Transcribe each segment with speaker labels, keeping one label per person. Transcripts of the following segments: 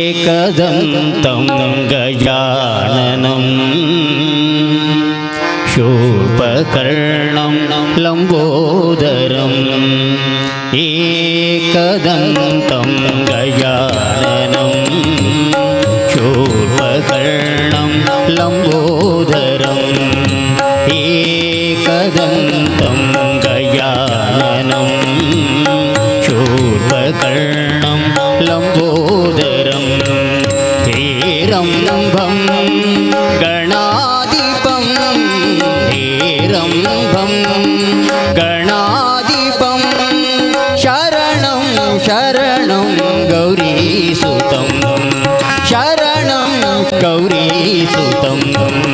Speaker 1: ഏകദന്തം ഗജാനനം ശൂർപകർണം ലംബോദരം ഏകദന്തം ഗജാനനം ശൂർപകർണം ലംബോദരം ഏകദന്തം ഗജാനനം ശൂർപകർണം शरणं गौरी सुतं शरणं गौरी सुतं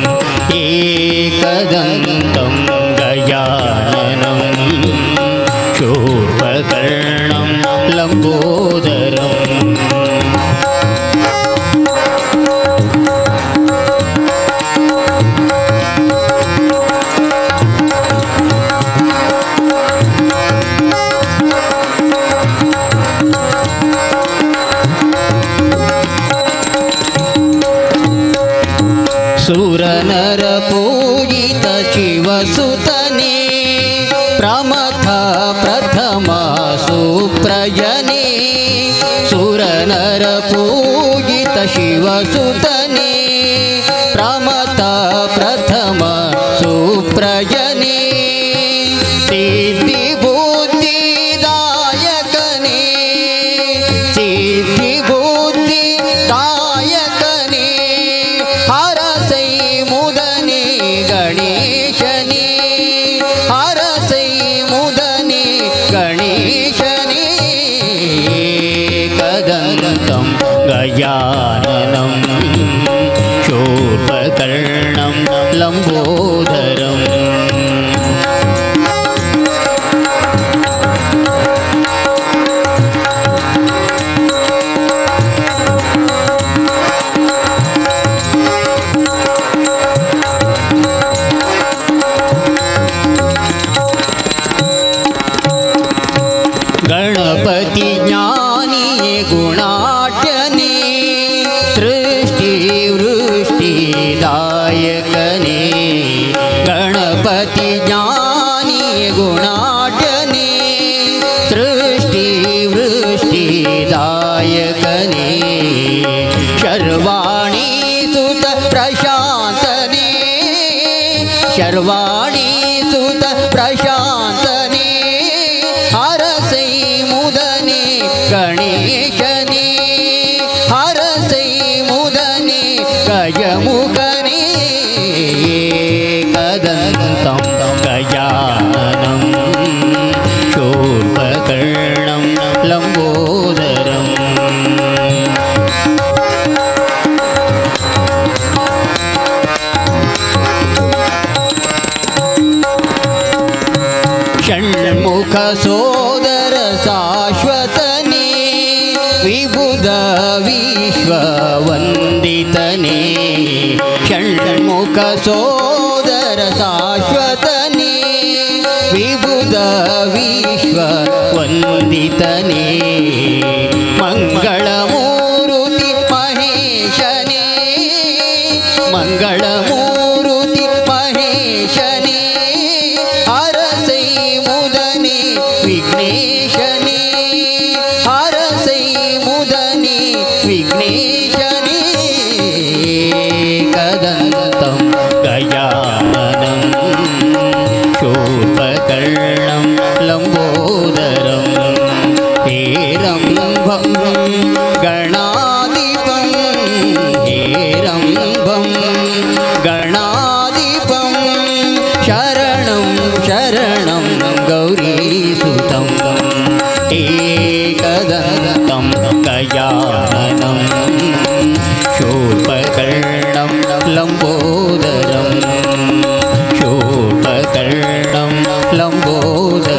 Speaker 1: सुरनर पूजित शिवसुतने प्रमथ प्रथमा सुप्रजने सुरनर पूजित शिवसुतने प्रमथ प्रथम सुप्रजने गणेशने कदन्तं गजाननं शूर्पकर्णं लम्बोदरम् ஷர்வாணி சுத பிரசாந்தனே அரசை முதனே கணேசனே அரசை முதனே கயமுகனே கதந்தம் கயானம் ಸೋದರ ಶಾಶ್ವತನೇ ವಿಬುಧ ವಿಶ್ವ ವಂದಿತನೆ ಷಣ್ಮುಖ ಸೋದರ ಶಾಶ್ವತನೇ ವಿಬುಧ ವಿಶ್ವ ವಂದಿತನೆ ಮಂಗಳ விக்னேஷனே அரசை முதனே விக்னேஷனே கதந்தம் கயாமனம் சோபகர்ணம் லம்போதரம் ஏரம்பம் கண ஞானம் சூழ்பகர்ணம் லம்போதரம் சூழ்பகர்ணம் லம்போதரம்.